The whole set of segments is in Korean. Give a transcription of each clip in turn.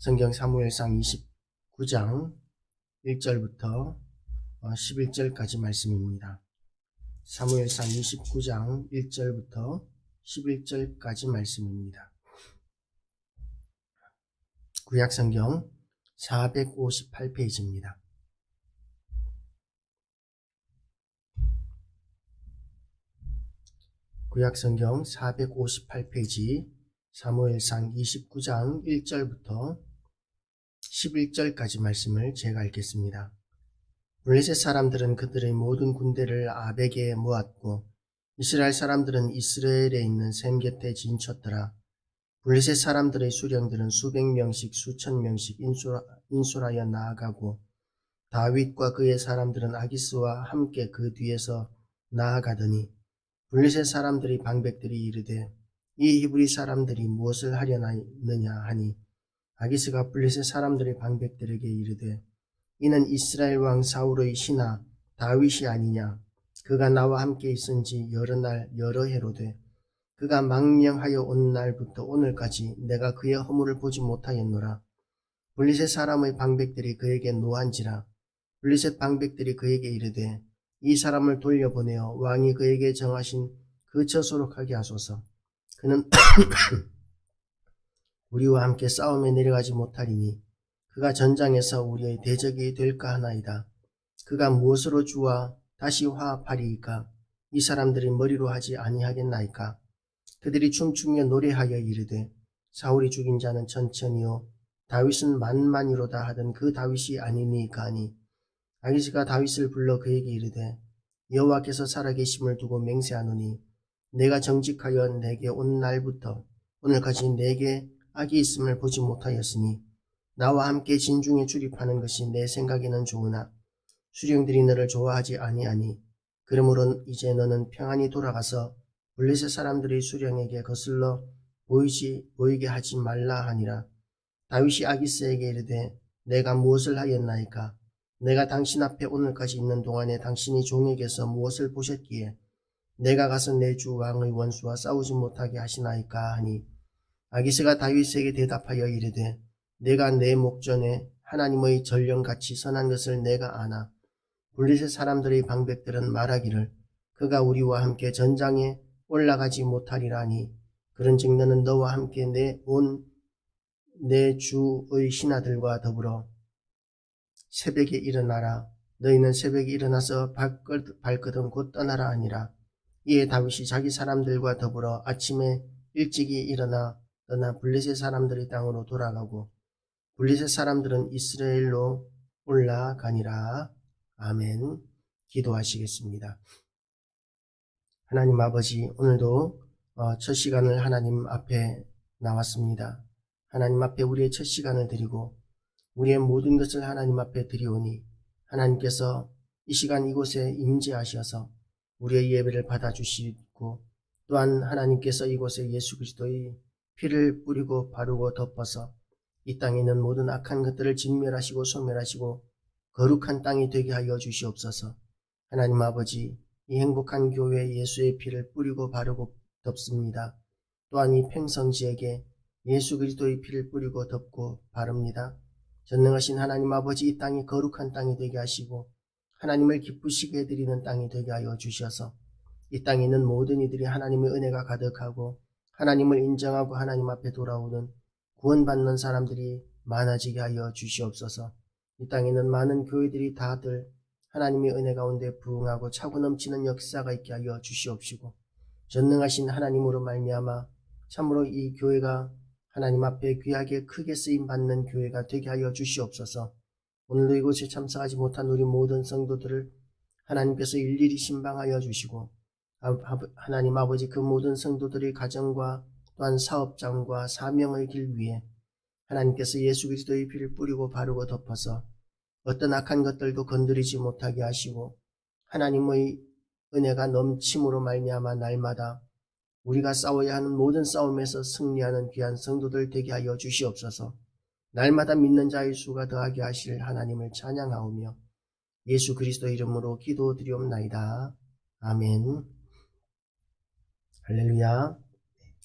성경 사무엘상 29장 1절부터 11절까지 말씀입니다. 사무엘상 29장 1절부터 11절까지 말씀입니다. 구약 성경 458페이지입니다. 구약 성경 458페이지 사무엘상 29장 1절부터 11절까지 말씀을 제가 읽겠습니다. 블레셋 사람들은 그들의 모든 군대를 아벡에 모았고 이스라엘 사람들은 이스라엘에 있는 샘 곁에 진쳤더라. 블레셋 사람들의 수령들은 수백 명씩 수천 명씩 인수라, 인술하여 나아가고 다윗과 그의 사람들은 아기스와 함께 그 뒤에서 나아가더니 블레셋 사람들의 방백들이 이르되 이 히브리 사람들이 무엇을 하려느냐 하니 아기스가 블레셋 사람들의 방백들에게 이르되 이는 이스라엘 왕 사울의 신하 다윗이 아니냐? 그가 나와 함께 있은지 여러 날 여러 해로 돼 그가 망명하여 온 날부터 오늘까지 내가 그의 허물을 보지 못하였노라. 블리셋 사람의 방백들이 그에게 노한지라. 블리셋 방백들이 그에게 이르되 이 사람을 돌려보내어 왕이 그에게 정하신 그 처소로 가게 하소서. 그는 우리와 함께 싸움에 내려가지 못하리니 그가 전장에서 우리의 대적이 될까 하나이다. 그가 무엇으로 주와 다시 화합하리이까? 이 사람들이 머리로 하지 아니하겠나이까? 그들이 춤추며 노래하여 이르되 사울이 죽인 자는 천천히요 다윗은 만만이로다 하던 그 다윗이 아니니까 하니 아기스가 다윗을 불러 그에게 이르되 여호와께서 살아계심을 두고 맹세하노니 내가 정직하여 내게 온 날부터 오늘까지 내게 악이 있음을 보지 못하였으니 나와 함께 진중에 출입하는 것이 내 생각에는 좋으나 수령들이 너를 좋아하지 아니하니 그러므로 이제 너는 평안히 돌아가서 블레셋 사람들의 수령에게 거슬러 보이지 보이게 하지 말라 하니라. 다윗이 아기스에게 이르되 내가 무엇을 하였나이까? 내가 당신 앞에 오늘까지 있는 동안에 당신이 종에게서 무엇을 보셨기에? 내가 가서 내 주 왕의 원수와 싸우지 못하게 하시나이까 하니 아기스가 다윗에게 대답하여 이르되 내가 내 목전에 하나님의 전령같이 선한 것을 내가 아나 블리셋 사람들의 방백들은 말하기를 그가 우리와 함께 전장에 올라가지 못하리라니 그런즉 너는 너와 함께 내 온 내 주의 신하들과 더불어 새벽에 일어나라. 너희는 새벽에 일어나서 발걸음 곧 떠나라 하니라 이에 다윗이 자기 사람들과 더불어 아침에 일찍이 일어나 떠나 블레셋 사람들의 땅으로 돌아가고 블레셋 사람들은 이스라엘로 올라가니라. 아멘. 기도하시겠습니다. 하나님 아버지 오늘도 어, 첫 시간을 하나님 앞에 나왔습니다. 하나님 앞에 우리의 첫 시간을 드리고 우리의 모든 것을 하나님 앞에 드리오니 하나님께서 이 시간 이곳에 임재하셔서 우리의 예배를 받아주시고 또한 하나님께서 이곳에 예수 그리스도의 피를 뿌리고 바르고 덮어서 이 땅에 있는 모든 악한 것들을 진멸하시고 소멸하시고 거룩한 땅이 되게 하여 주시옵소서. 하나님 아버지, 이 행복한 교회에 예수의 피를 뿌리고 바르고 덮습니다. 또한 이 평성지에게 예수 그리스도의 피를 뿌리고 덮고 바릅니다. 전능하신 하나님 아버지 이 땅이 거룩한 땅이 되게 하시고 하나님을 기쁘시게 해드리는 땅이 되게 하여 주셔서 이 땅에 있는 모든 이들이 하나님의 은혜가 가득하고 하나님을 인정하고 하나님 앞에 돌아오는 구원받는 사람들이 많아지게 하여 주시옵소서. 이 땅에 있는 많은 교회들이 다들 하나님의 은혜 가운데 부응하고 차고 넘치는 역사가 있게 하여 주시옵시고 전능하신 하나님으로 말미암아 참으로 이 교회가 하나님 앞에 귀하게 크게 쓰임 받는 교회가 되게 하여 주시옵소서. 오늘도 이곳에 참석하지 못한 우리 모든 성도들을 하나님께서 일일이 신방하여 주시고 하나님 아버지 그 모든 성도들의 가정과 또한 사업장과 사명의 길 위에 하나님께서 예수 그리스도의 피를 뿌리고 바르고 덮어서 어떤 악한 것들도 건드리지 못하게 하시고 하나님의 은혜가 넘침으로 말미암아 날마다 우리가 싸워야 하는 모든 싸움에서 승리하는 귀한 성도들 되게 하여 주시옵소서. 날마다 믿는 자의 수가 더하게 하실 하나님을 찬양하오며 예수 그리스도 이름으로 기도드리옵나이다. 아멘. 할렐루야.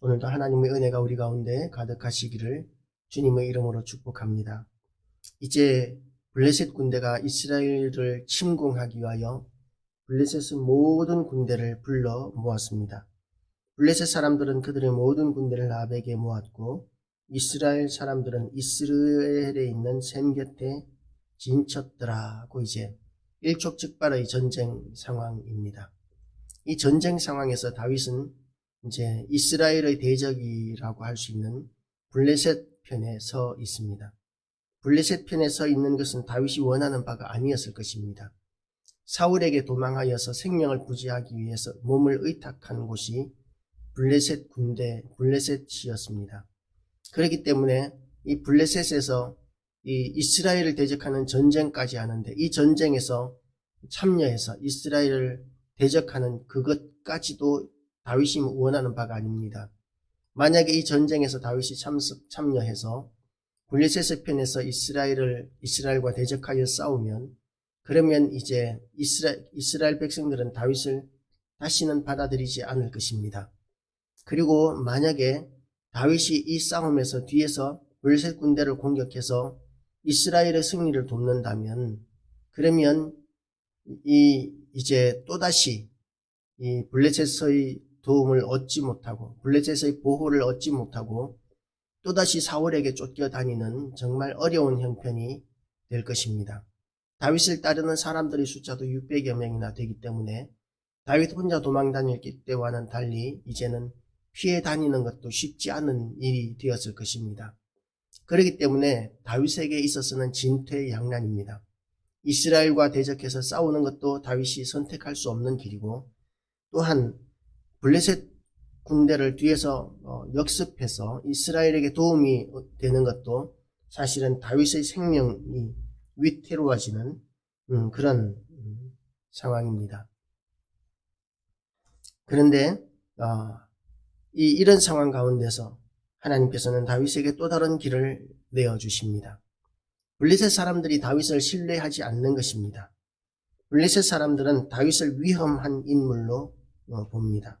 오늘도 하나님의 은혜가 우리 가운데 가득하시기를 주님의 이름으로 축복합니다. 이제 블레셋 군대가 이스라엘을 침공하기 위하여 블레셋의 모든 군대를 불러 모았습니다. 블레셋 사람들은 그들의 모든 군대를 아벡에 모았고 이스라엘 사람들은 이스라엘에 있는 샘 곁에 진쳤더라고 이제 일촉즉발의 전쟁 상황입니다. 이 전쟁 상황에서 다윗은 이제 이스라엘의 대적이라고 할 수 있는 블레셋 편에 서 있습니다. 블레셋 편에 서 있는 것은 다윗이 원하는 바가 아니었을 것입니다. 사울에게 도망하여서 생명을 부지하기 위해서 몸을 의탁한 곳이 블레셋 군대 블레셋이었습니다. 그렇기 때문에 이 블레셋에서 이 이스라엘을 대적하는 전쟁까지 하는데 이 전쟁에서 참여해서 이스라엘을 대적하는 그것까지도 다윗이 원하는 바가 아닙니다. 만약에 이 전쟁에서 다윗이 참석, 참여해서 블레셋의 편에서 이스라엘을 이스라엘과 대적하여 싸우면 그러면 이제 이스라엘, 이스라엘 백성들은 다윗을 다시는 받아들이지 않을 것입니다. 그리고 만약에 다윗이 이 싸움에서 뒤에서 블레셋 군대를 공격해서 이스라엘의 승리를 돕는다면 그러면 이 이제 또다시 이 블레셋의 도움을 얻지 못하고 블레셋의 보호를 얻지 못하고 또다시 사울에게 쫓겨 다니는 정말 어려운 형편이 될 것입니다. 다윗을 따르는 사람들의 숫자도 600여 명이나 되기 때문에 다윗 혼자 도망 다닐 때와는 달리 이제는 피해 다니는 것도 쉽지 않은 일이 되었을 것입니다. 그렇기 때문에 다윗에게 있어서는 진퇴양난입니다. 이스라엘과 대적해서 싸우는 것도 다윗이 선택할 수 없는 길이고 또한 블레셋 군대를 뒤에서 어, 역습해서 이스라엘에게 도움이 되는 것도 사실은 다윗의 생명이 위태로워지는 음, 그런 음, 상황입니다. 그런데 어, 이 이런 상황 가운데서 하나님께서는 다윗에게 또 다른 길을 내어 주십니다. 블레셋 사람들이 다윗을 신뢰하지 않는 것입니다. 블레셋 사람들은 다윗을 위험한 인물로 어, 봅니다.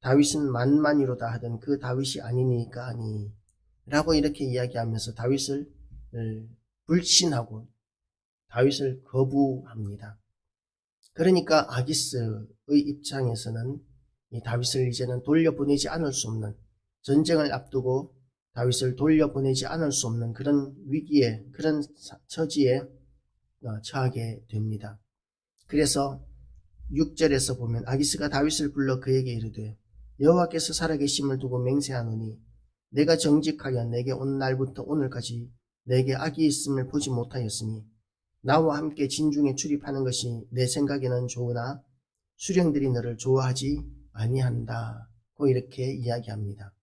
다윗은 만만이로다 하던 그 다윗이 아니니까 아니 라고 이렇게 이야기하면서 다윗을 불신하고 다윗을 거부합니다. 그러니까 아기스의 입장에서는 이 다윗을 이제는 돌려보내지 않을 수 없는 전쟁을 앞두고 다윗을 돌려보내지 않을 수 없는 그런 위기에 그런 처지에 어, 처하게 됩니다. 그래서 6절에서 보면 아기스가 다윗을 불러 그에게 이르되 여호와께서 살아계심을 두고 맹세하노니 내가 정직하여 내게 온 날부터 오늘까지 내게 악이 있음을 보지 못하였으니 나와 함께 진중에 출입하는 것이 내 생각에는 좋으나 수령들이 너를 좋아하지 아니한다 고 이렇게 이야기합니다.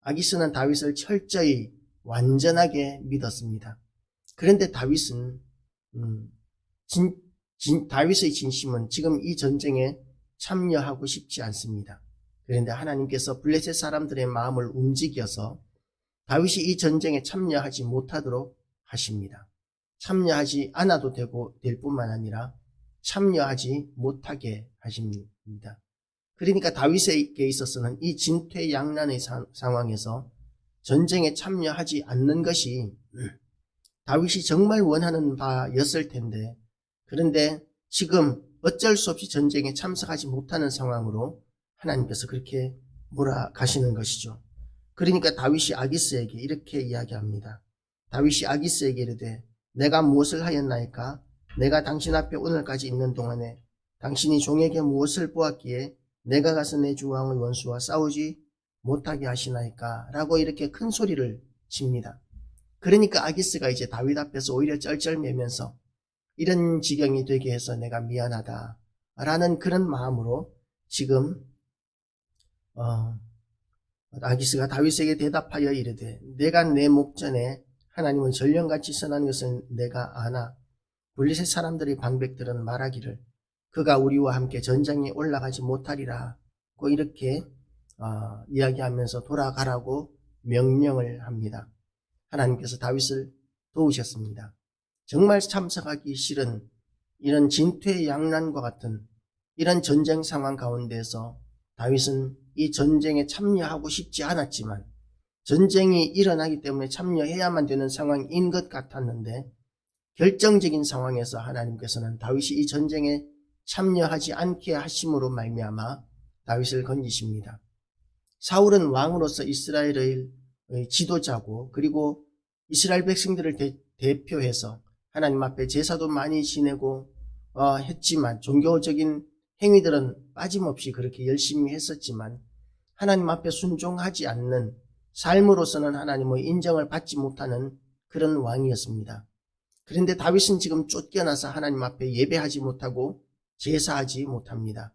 아기스는 다윗을 철저히 완전하게 믿었습니다. 그런데 다윗은 음, 진, 진, 다윗의 진심은 지금 이 전쟁에 참여하고 싶지 않습니다. 그런데 하나님께서 블레셋 사람들의 마음을 움직여서 다윗이 이 전쟁에 참여하지 못하도록 하십니다. 참여하지 않아도 되고 될 뿐만 아니라 참여하지 못하게 하십니다. 그러니까 다윗에게 있어서는 이 진퇴양난의 상황에서 전쟁에 참여하지 않는 것이 다윗이 정말 원하는 바였을 텐데 그런데 지금 어쩔 수 없이 전쟁에 참석하지 못하는 상황으로 하나님께서 그렇게 몰아가시는 것이죠. 그러니까 다윗이 아기스에게 이렇게 이야기합니다. 다윗이 아기스에게 이르되 내가 무엇을 하였나이까? 내가 당신 앞에 오늘까지 있는 동안에 당신이 종에게 무엇을 보았기에 내가 가서 내 주왕의 원수와 싸우지 못하게 하시나이까? 라고 이렇게 큰 소리를 칩니다. 그러니까 아기스가 이제 다윗 앞에서 오히려 쩔쩔매면서 이런 지경이 되게 해서 내가 미안하다. 라는 그런 마음으로 지금 어, 아기스가 다윗에게 대답하여 이르되 내가 내 목전에 하나님은 전령같이 선한 것을 내가 아나 블리셋 사람들의 방백들은 말하기를 그가 우리와 함께 전장에 올라가지 못하리라 고 이렇게 어, 이야기하면서 돌아가라고 명령을 합니다. 하나님께서 다윗을 도우셨습니다. 정말 참석하기 싫은 이런 진퇴양난과 같은 이런 전쟁 상황 가운데서 다윗은 이 전쟁에 참여하고 싶지 않았지만 전쟁이 일어나기 때문에 참여해야만 되는 상황인 것 같았는데 결정적인 상황에서 하나님께서는 다윗이 이 전쟁에 참여하지 않게 하심으로 말미암아 다윗을 건지십니다. 사울은 왕으로서 이스라엘의 지도자고 그리고 이스라엘 백성들을 대, 표해서 하나님 앞에 제사도 많이 지내고 어, 했지만 종교적인 행위들은 빠짐없이 그렇게 열심히 했었지만 하나님 앞에 순종하지 않는 삶으로서는 하나님의 인정을 받지 못하는 그런 왕이었습니다. 그런데 다윗은 지금 쫓겨나서 하나님 앞에 예배하지 못하고 제사하지 못합니다.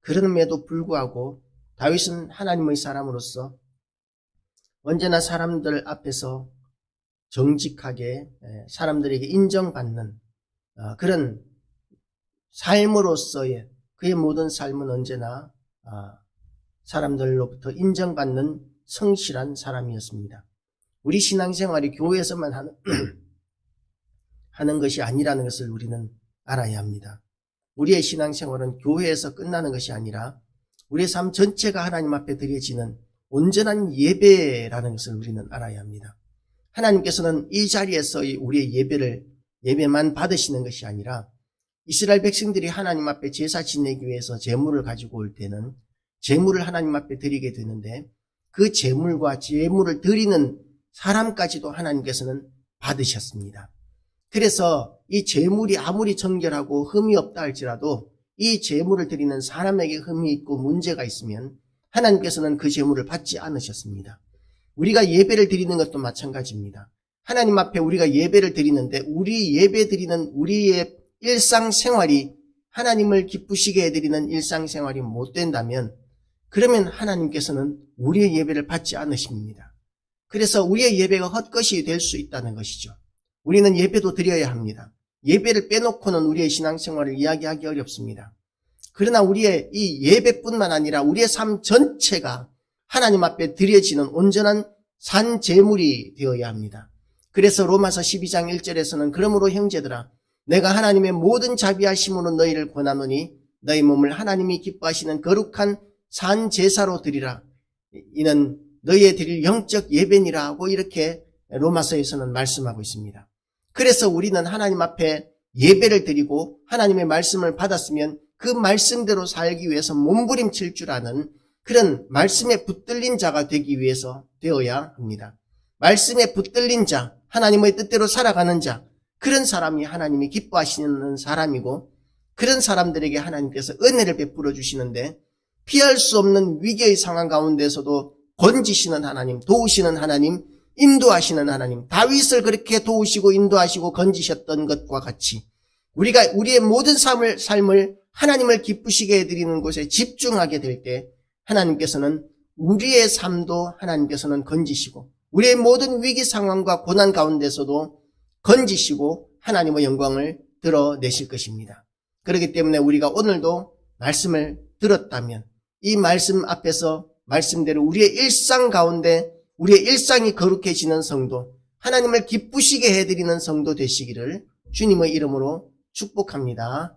그럼에도 불구하고 다윗은 하나님의 사람으로서 언제나 사람들 앞에서 정직하게 사람들에게 인정받는 어, 그런 삶으로서의 그의 모든 삶은 언제나 아, 사람들로부터 인정받는 성실한 사람이었습니다. 우리 신앙생활이 교회에서만 하는, 하는 것이 아니라는 것을 우리는 알아야 합니다. 우리의 신앙생활은 교회에서 끝나는 것이 아니라 우리의 삶 전체가 하나님 앞에 드려지는 온전한 예배라는 것을 우리는 알아야 합니다. 하나님께서는 이 자리에서 우리의 예배를 예배만 받으시는 것이 아니라 이스라엘 백성들이 하나님 앞에 제사 지내기 위해서 제물을 가지고 올 때는 제물을 하나님 앞에 드리게 되는데 그 제물과 제물을 드리는 사람까지도 하나님께서는 받으셨습니다. 그래서 이 제물이 아무리 정결하고 흠이 없다 할지라도 이 제물을 드리는 사람에게 흠이 있고 문제가 있으면 하나님께서는 그 제물을 받지 않으셨습니다. 우리가 예배를 드리는 것도 마찬가지입니다. 하나님 앞에 우리가 예배를 드리는데 우리 예배 드리는 우리의 일상생활이 하나님을 기쁘시게 해드리는 일상생활이 못 된다면 그러면 하나님께서는 우리의 예배를 받지 않으십니다. 그래서 우리의 예배가 헛것이 될 수 있다는 것이죠. 우리는 예배도 드려야 합니다. 예배를 빼놓고는 우리의 신앙생활을 이야기하기 어렵습니다. 그러나 우리의 이 예배뿐만 아니라 우리의 삶 전체가 하나님 앞에 드려지는 온전한 산 제물이 되어야 합니다. 그래서 로마서 12장 1절에서는 그러므로 형제들아 내가 하나님의 모든 자비하심으로 너희를 권하노니 너희 몸을 하나님이 기뻐하시는 거룩한 산 제사로 드리라. 이는 너희의 드릴 영적 예배니라 하고 이렇게 로마서에서는 말씀하고 있습니다. 그래서 우리는 하나님 앞에 예배를 드리고 하나님의 말씀을 받았으면 그 말씀대로 살기 위해서 몸부림칠 줄 아는 그런 말씀에 붙들린 자가 되기 위해서 되어야 합니다. 말씀에 붙들린 자, 하나님의 뜻대로 살아가는 자, 그런 사람이 하나님이 기뻐하시는 사람이고 그런 사람들에게 하나님께서 은혜를 베풀어 주시는데 피할 수 없는 위기의 상황 가운데서도 건지시는 하나님, 도우시는 하나님, 인도하시는 하나님, 다윗을 그렇게 도우시고 인도하시고 건지셨던 것과 같이 우리가 우리의 모든 삶을, 삶을 하나님을 기쁘시게 해드리는 곳에 집중하게 될 때 하나님께서는 우리의 삶도 하나님께서는 건지시고 우리의 모든 위기 상황과 고난 가운데서도 건지시고 하나님의 영광을 드러내실 것입니다. 그렇기 때문에 우리가 오늘도 말씀을 들었다면 이 말씀 앞에서 말씀대로 우리의 일상 가운데 우리의 일상이 거룩해지는 성도, 하나님을 기쁘시게 해드리는 성도 되시기를 주님의 이름으로 축복합니다.